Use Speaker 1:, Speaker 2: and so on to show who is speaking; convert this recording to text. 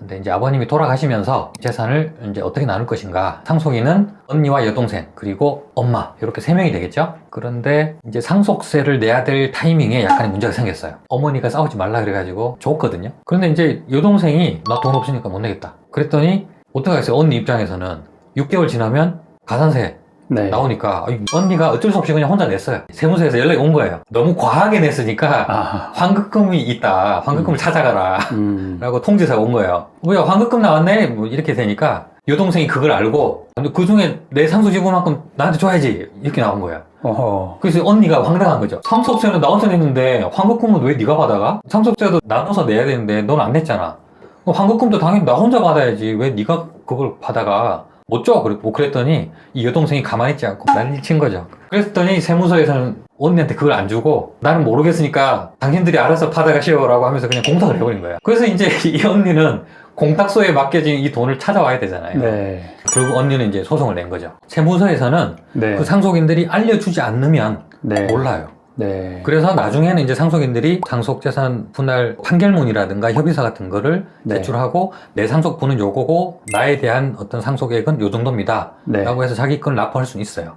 Speaker 1: 근데 이제 아버님이 돌아가시면서 재산을 이제 어떻게 나눌 것인가. 상속인은 언니와 여동생, 그리고 엄마. 이렇게 세 명이 되겠죠? 그런데 이제 상속세를 내야 될 타이밍에 약간의 문제가 생겼어요. 어머니가 싸우지 말라 그래가지고 줬거든요. 그런데 이제 여동생이 나 돈 없으니까 못 내겠다. 그랬더니 어떡하겠어요? 언니 입장에서는 6개월 지나면 가산세
Speaker 2: 네.
Speaker 1: 나오니까 언니가 어쩔 수 없이 그냥 혼자 냈어요. 세무서에서 연락이 온 거예요. 너무 과하게 냈으니까
Speaker 2: 아,
Speaker 1: 환급금이 있다. 환급금을 찾아가라.
Speaker 2: 음.
Speaker 1: 라고 통지사가 온 거예요. 뭐야, 환급금 나왔네? 뭐 이렇게 되니까 여동생이 그걸 알고 그 중에 내 상속 지분만큼 나한테 줘야지. 이렇게 나온 거예요.
Speaker 2: 어허.
Speaker 1: 그래서 언니가 황당한 거죠. 상속세는 나 혼자 냈는데 환급금은 왜 네가 받아가? 상속세도 나눠서 내야 되는데 넌 안 냈잖아. 어, 환급금도 당연히 나 혼자 받아야지. 왜 네가 그걸 받아가? 못 줘. 그래- 뭐 그랬더니 이 여동생이 가만히 있지 않고 난리 친 거죠. 그랬더니 세무서에서는 언니한테 그걸 안 주고 나는 모르겠으니까 당신들이 알아서 받아가시오라고 하면서 그냥 공탁을 해버린 거예요. 그래서 이제 이 언니는 공탁소에 맡겨진 이 돈을 찾아와야 되잖아요.
Speaker 2: 네.
Speaker 1: 결국 언니는 이제 소송을 낸 거죠. 세무서에서는
Speaker 2: 네.
Speaker 1: 그 상속인들이 알려주지 않으면
Speaker 2: 네.
Speaker 1: 몰라요.
Speaker 2: 네.
Speaker 1: 그래서 나중에는 이제 상속인들이 상속재산 분할 판결문이라든가 협의서 같은 거를
Speaker 2: 네.
Speaker 1: 제출하고 내 상속분은 요거고 나에 대한 어떤 상속액은 요 정도입니다.
Speaker 2: 네.
Speaker 1: 라고 해서 자기 건 납부할 수는 있어요.